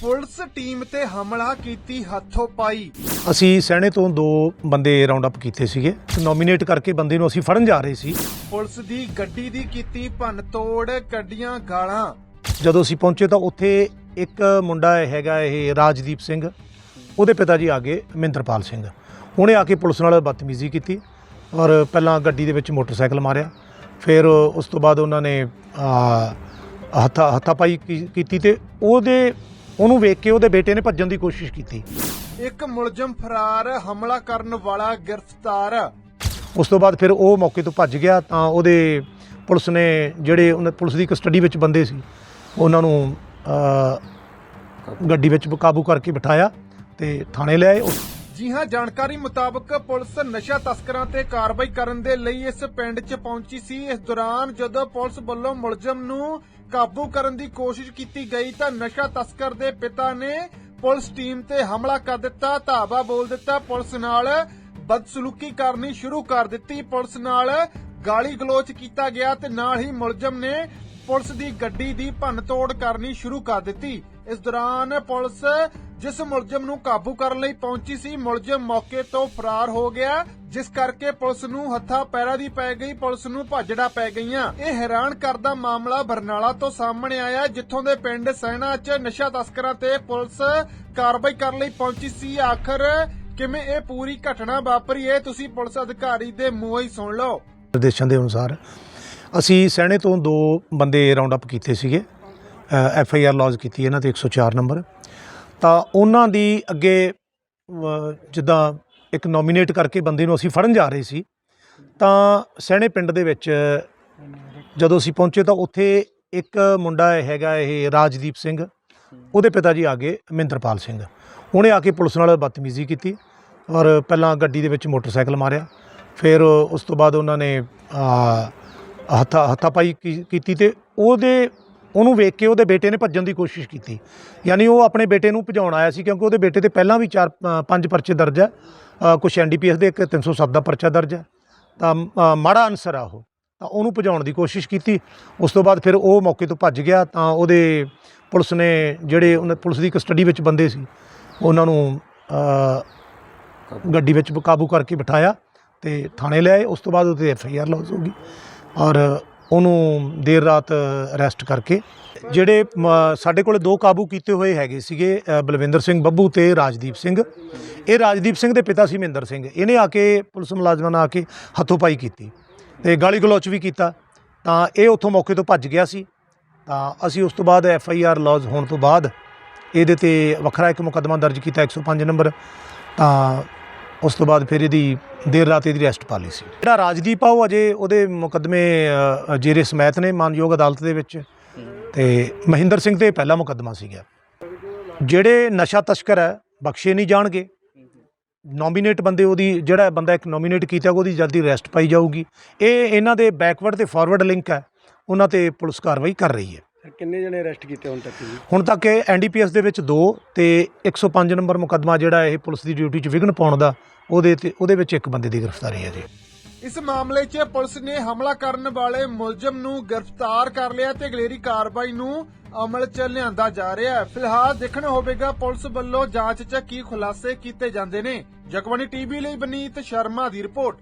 Police team ਤੇ ਹਮਲਾ ਕੀਤੀ ਹੱਥੋਂ ਪਾਈ। ਅਸੀਂ ਸੈਣੇ ਤੋਂ ਦੋ ਬੰਦੇ ਰਾਉਂਡ ਅਪ ਕੀਤੇ ਸੀਗੇ। ਨੋਮੀਨੇਟ ਕਰਕੇ ਬੰਦੇ ਨੂੰ ਅਸੀਂ ਫੜਨ ਜਾ ਰਹੇ ਸੀ। ਪੁਲਿਸ ਦੀ ਗੱਡੀ ਦੀ ਕੀਤੀ ਭੰਨਤੋੜ ਕੱਢੀਆਂ ਗਾਲਾਂ। ਜਦੋਂ ਅਸੀਂ ਪਹੁੰਚੇ ਤਾਂ ਉੱਥੇ ਇੱਕ ਮੁੰਡਾ ਹੈਗਾ ਇਹ ਰਾਜਦੀਪ ਸਿੰਘ। ਉਹਦੇ ਪਿਤਾ ਜੀ ਆ ਗਏ ਮਹਿੰਦਰਪਾਲ ਸਿੰਘ। ਉਹਨੇ ਆ ਕੇ ਪੁਲਿਸ ਨਾਲ ਬਦਤਮੀਜ਼ੀ ਕੀਤੀ ਔਰ ਪਹਿਲਾਂ ਗੱਡੀ ਦੇ ਵਿੱਚ ਮੋਟਰਸਾਈਕਲ ਮਾਰਿਆ। ਫਿਰ ਉਸ ਤੋਂ ਬਾਅਦ ਉਹਨਾਂ ਨੇ ਹੱਥਾ ਹੱਥਾਪਾਈ ਕੀਤੀ ਤੇ ਉਹਦੇ ਉਹਨੂੰ ਵੇਖ ਕੇ ਉਹਦੇ ਬੇਟੇ ਨੇ ਭੱਜਣ ਦੀ ਕੋਸ਼ਿਸ਼ ਕੀਤੀ। ਇੱਕ ਮੁਲਜ਼ਮ ਫਰਾਰ ਹਮਲਾ ਕਰਨ ਵਾਲਾ ਗ੍ਰਿਫਤਾਰ। ਉਸ ਤੋਂ ਬਾਅਦ ਫਿਰ ਉਹ ਮੌਕੇ ਤੋਂ ਭੱਜ ਗਿਆ ਤਾਂ ਉਹਦੇ ਪੁਲਿਸ ਨੇ ਜਿਹੜੇ ਉਹਨਾਂ ਪੁਲਿਸ ਦੀ ਕਸਟਡੀ ਵਿੱਚ ਬੰਦੇ ਸੀ ਉਹਨਾਂ ਨੂੰ ਅ, ਗੱਡੀ ਵਿੱਚ ਕਾਬੂ ਕਰਕੇ ਬਿਠਾਇਆ ਤੇ ਥਾਣੇ ਲਿਆਏ ਉਸ ਜੀ ਹਾਂ ਜਾਣਕਾਰੀ ਮੁਤਾਬਕ ਪੁਲਿਸ ਨਸ਼ਾ ਤਸਕਰਾਂ ਤੇ ਕਾਰਵਾਈ ਕਰਨ ਦੇ ਲਈ ਇਸ ਪਿੰਡ 'ਚ ਪਹੁੰਚੀ ਸੀ। ਇਸ ਦੌਰਾਨ ਜਦੋਂ ਪੁਲਿਸ ਵੱਲੋਂ ਮੁਲਜ਼ਮ ਨੂੰ ਕਾਬੂ ਕਰਨ ਦੀ ਕੋਸ਼ਿਸ਼ ਕੀਤੀ ਗਈ ਤਾਂ ਨਸ਼ਾ ਤਸਕਰ ਦੇ ਪਿਤਾ ਨੇ ਪੁਲਿਸ ਟੀਮ ਤੇ ਹਮਲਾ ਕਰ ਦਿੱਤਾ, ਧਾਵਾ ਬੋਲ ਦਿੱਤਾ। ਪੁਲਿਸ ਨਾਲ ਬਦਸਲੂਕੀ ਕਰਨੀ ਸ਼ੁਰੂ ਕਰ ਦਿੱਤੀ। ਪੁਲਿਸ ਨਾਲ ਗਾਲੀ ਗਲੋਚ ਕੀਤਾ ਗਿਆ ਤੇ ਨਾਲ ਹੀ ਮੁਲਜ਼ਮ ਨੇ ਪੁਲਿਸ ਦੀ ਗੱਡੀ ਦੀ ਭੰਨਤੋੜ ਕਰਨੀ ਸ਼ੁਰੂ ਕਰ ਦਿੱਤੀ। ਇਸ ਦੌਰਾਨ ਪੁਲਿਸ ਜਿਸ ਮੁਲਜ਼ਮ ਨੂੰ ਕਾਬੂ ਕਰਨ ਲਈ ਪਹੁੰਚੀ ਸੀ, ਮੁਲਜ਼ਮ ਮੌਕੇ ਤੋਂ ਫਰਾਰ ਹੋ ਗਿਆ। ਜਿਸ ਕਰਕੇ ਪੁਲਿਸ ਨੂੰ ਹੱਥਾਂ ਪੈਰਾਂ ਦੀ ਪੈ ਗਈ ਪੁਲਿਸ ਨੂੰ ਭਾਜੜਾ ਪੈ ਗਈਆਂ। ਇਹ ਹੈਰਾਨ ਕਰਦਾ ਮਾਮਲਾ ਬਰਨਾਲਾ ਤੋਂ ਸਾਹਮਣੇ ਆਇਆ ਜਿੱਥੋਂ ਦੇ ਪਿੰਡ ਸੈਣਾ 'ਚ ਨਸ਼ਾ ਤਸਕਰਾਂ ਤੇ ਪੁਲਿਸ ਕਾਰਵਾਈ ਕਰਨ ਲਈ ਪਹੁੰਚੀ ਸੀ। ਆਖਰ ਕਿਵੇਂ ਇਹ ਪੂਰੀ ਘਟਨਾ ਵਾਪਰੀ ਇਹ ਤੁਸੀਂ ਪੁਲਿਸ ਅਧਿਕਾਰੀ ਦੇ ਮੂੰਹੋਂ ਹੀ ਸੁਣ ਲਓ। ਨਿਰਦੇਸ਼ਾਂ ਦੇ ਅਨੁਸਾਰ ਅਸੀਂ ਸੈਣੇ ਤੋਂ ਦੋ ਬੰਦੇ ਰਾਉਂਡ ਅਪ ਕੀਤੇ ਸੀਗੇ ਐਫ ਆਈ ਆਰ ਲੌਜ ਕੀਤੀ ਇਹਨਾਂ ਤੇ 104 ਨੰਬਰ ਤਾਂ ਉਹਨਾਂ ਦੀ ਅੱਗੇ ਅ, ਜਿੱਦਾਂ ਇੱਕ ਨੋਮੀਨੇਟ ਕਰਕੇ ਬੰਦੇ ਨੂੰ ਅਸੀਂ ਫੜਨ ਜਾ ਰਹੇ ਸੀ, ਤਾਂ ਸਹਿਣੇ ਪਿੰਡ ਦੇ ਵਿੱਚ ਜਦੋਂ ਅਸੀਂ ਪਹੁੰਚੇ ਤਾਂ ਉੱਥੇ ਇੱਕ ਮੁੰਡਾ ਹੈਗਾ ਇਹ ਰਾਜਦੀਪ ਸਿੰਘ, ਉਹਦੇ ਪਿਤਾ ਜੀ ਆ ਗਏ ਮਹਿੰਦਰਪਾਲ ਸਿੰਘ। ਉਹਨੇ ਆ ਕੇ ਪੁਲਿਸ ਨਾਲ ਬਦਤਮੀਜ਼ੀ ਕੀਤੀ ਔਰ ਪਹਿਲਾਂ ਗੱਡੀ ਦੇ ਵਿੱਚ ਮੋਟਰਸਾਈਕਲ ਮਾਰਿਆ, ਫਿਰ ਉਸ ਤੋਂ ਬਾਅਦ ਉਹਨਾਂ ਨੇ ਹੱਥਾ ਹੱਥਾਪਾਈ ਕੀ- ਕੀਤੀ ਤੇ ਉਹਦੇ ਉਹਨੂੰ ਵੇਖ ਕੇ ਉਹਦੇ ਬੇਟੇ ਨੇ ਭੱਜਣ ਦੀ ਕੋਸ਼ਿਸ਼ ਕੀਤੀ। ਯਾਨੀ ਉਹ ਆਪਣੇ ਬੇਟੇ ਨੂੰ ਭਜਾਉਣ ਆਇਆ ਸੀ ਕਿਉਂਕਿ ਉਹਦੇ ਬੇਟੇ ਤੇ ਪਹਿਲਾਂ ਵੀ ਚਾਰ ਪੰਜ ਪਰਚੇ ਦਰਜ ਹੈ ਅ, ਕੁਛ ਐਨਡੀਪੀਐਸ ਦੇ ਇੱਕ 307 ਦਾ ਪਰਚਾ ਦਰਜ ਹੈ ਤਾਂ ਮਾੜਾ ਅਨਸਰ ਆ ਉਹ। ਤਾਂ ਉਹਨੂੰ ਭਜਾਉਣ ਦੀ ਕੋਸ਼ਿਸ਼ ਕੀਤੀ। ਉਸ ਤੋਂ ਬਾਅਦ ਫਿਰ ਉਹ ਮੌਕੇ ਤੋਂ ਭੱਜ ਗਿਆ। ਤਾਂ ਉਹਦੇ ਪੁਲਿਸ ਨੇ ਜਿਹੜੇ ਉਹਨਾਂ ਪੁਲਿਸ ਦੀ ਕਸਟਡੀ ਵਿੱਚ ਬੰਦੇ ਸੀ ਉਹਨਾਂ ਨੂੰ ਗੱਡੀ ਵਿੱਚ ਕਾਬੂ ਕਰਕੇ ਬਿਠਾਇਆ ਤੇ ਥਾਣੇ ਲਿਆਏ ਉਸ ਤੋਂ ਬਾਅਦ ਉਹਦੇ ਐਫ ਆਈ ਆਰ ਲੌਜ ਹੋ ਗਈ। ਔਰ ਉਹਨੂੰ ਦੇਰ ਰਾਤ ਅਰੈਸਟ ਕਰਕੇ। ਜਿਹੜੇ ਮ, ਸਾਡੇ ਕੋਲੇ ਦੋ ਕਾਬੂ ਕੀਤੇ ਹੋਏ ਹੈਗੇ ਸੀਗੇ ਬਲਵਿੰਦਰ ਸਿੰਘ ਬੱਬੂ ਤੇ ਰਾਜਦੀਪ ਸਿੰਘ। ਇਹ ਰਾਜਦੀਪ ਸਿੰਘ ਦੇ ਪਿਤਾ ਸੀ ਮਹਿੰਦਰ ਸਿੰਘ। ਇਹਨੇ ਆ ਕੇ ਪੁਲਿਸ ਮੁਲਾਜ਼ਮਾਂ ਨਾਲ ਆ ਕੇ ਹੱਥੋਂ-ਪਾਈ ਕੀਤੀ ਤੇ ਗਾਲੀ ਗਲੋਚ ਵੀ ਕੀਤਾ। ਤਾਂ ਇਹ ਉੱਥੋਂ ਮੌਕੇ ਤੋਂ ਭੱਜ ਗਿਆ ਸੀ। ਤਾਂ ਅਸੀਂ ਉਸ ਤੋਂ ਬਾਅਦ ਐਫ ਆਈ ਆਰ ਲੌਜ ਹੋਣ ਤੋਂ ਬਾਅਦ ਇਹਦੇ ਤੇ ਵੱਖਰਾ ਇੱਕ ਮੁਕੱਦਮਾ ਦਰਜ ਕੀਤਾ 105 ਨੰਬਰ। ਤਾਂ ਉਸ ਤੋਂ ਬਾਅਦ ਫਿਰ ਇਹਦੀ ਦੇਰ ਰਾਤ ਇਹਦੀ ਰੈਸਟ ਪਾ ਲਈ ਸੀ। ਜਿਹੜਾ ਰਾਜਦੀਪ ਆ, ਉਹ ਅਜੇ ਉਹਦੇ ਮੁਕੱਦਮੇ ਜੇਰੇ ਸਮੈਤ ਨੇ ਮਾਨਯੋਗ ਅਦਾਲਤ ਦੇ ਵਿੱਚ ਤੇ ਮਹਿੰਦਰ ਸਿੰਘ ਤੇ ਪਹਿਲਾ ਮੁਕੱਦਮਾ ਸੀਗਾ। ਜਿਹੜੇ ਨਸ਼ਾ ਤਸਕਰ ਹੈ, ਬਖਸ਼ੇ ਨਹੀਂ ਜਾਣਗੇ। ਨੋਮੀਨੇਟ ਬੰਦੇ ਉਹਦੀ, ਜਿਹੜਾ ਬੰਦਾ ਇੱਕ ਨੋਮੀਨੇਟ ਕੀਤਾ, ਉਹਦੀ ਜਲਦੀ ਰੈਸਟ ਪਾਈ ਜਾਊਗੀ। ਇਹ ਇਹਨਾਂ ਦੇ ਬੈਕਵਰਡ ਤੇ ਫਾਰਵਰਡ ਲਿੰਕ ਹੈ, ਉਹਨਾਂ ਤੇ ਪੁਲਿਸ ਕਾਰਵਾਈ ਕਰ ਰਹੀ ਹੈ। ਕਿੰਨੇ ਜਣੇ ਅਰੈਸਟ ਕੀਤੇ ਹੁਣ ਤੱਕ ਜੀ? ਹੁਣ ਤੱਕ ਇਹ ਐਨਡੀਪੀਐਸ ਦੇ ਵਿੱਚ 2 ਤੇ 105 ਨੰਬਰ ਮੁਕੱਦਮਾ ਜਿਹੜਾ ਇਹ ਪੁਲਿਸ ਦੀ ਡਿਊਟੀ 'ਚ ਵਿਘਨ ਪਾਉਣ ਦਾ ਉਹਦੇ ਤੇ ਉਹਦੇ ਵਿੱਚ ਇੱਕ ਬੰਦੇ ਦੀ ਗ੍ਰਿਫਤਾਰੀ ਹੈ ਜੀ। ਇਸ ਮਾਮਲੇ 'ਚ ਪੁਲਿਸ ਨੇ ਹਮਲਾ ਕਰਨ ਵਾਲੇ ਮੁਲਜ਼ਮ ਨੂੰ ਗ੍ਰਿਫਤਾਰ ਕਰ ਲਿਆ ਤੇ ਅਗਲੇਰੀ ਕਾਰਵਾਈ ਨੂੰ ਅਮਲ 'ਚ ਲਿਆਂਦਾ ਜਾ ਰਿਹਾ ਹੈ। ਫਿਲਹਾਲ ਦੇਖਣਾ ਹੋਵੇਗਾ ਪੁਲਿਸ ਵੱਲੋਂ ਜਾਂਚ 'ਚ ਕੀ ਖੁਲਾਸੇ ਕੀਤੇ ਜਾਂਦੇ ਨੇ। ਜਗਬਾਣੀ ਟੀਵੀ ਲਈ ਬਨੀਤ ਸ਼ਰਮਾ ਦੀ ਰਿਪੋਰਟ।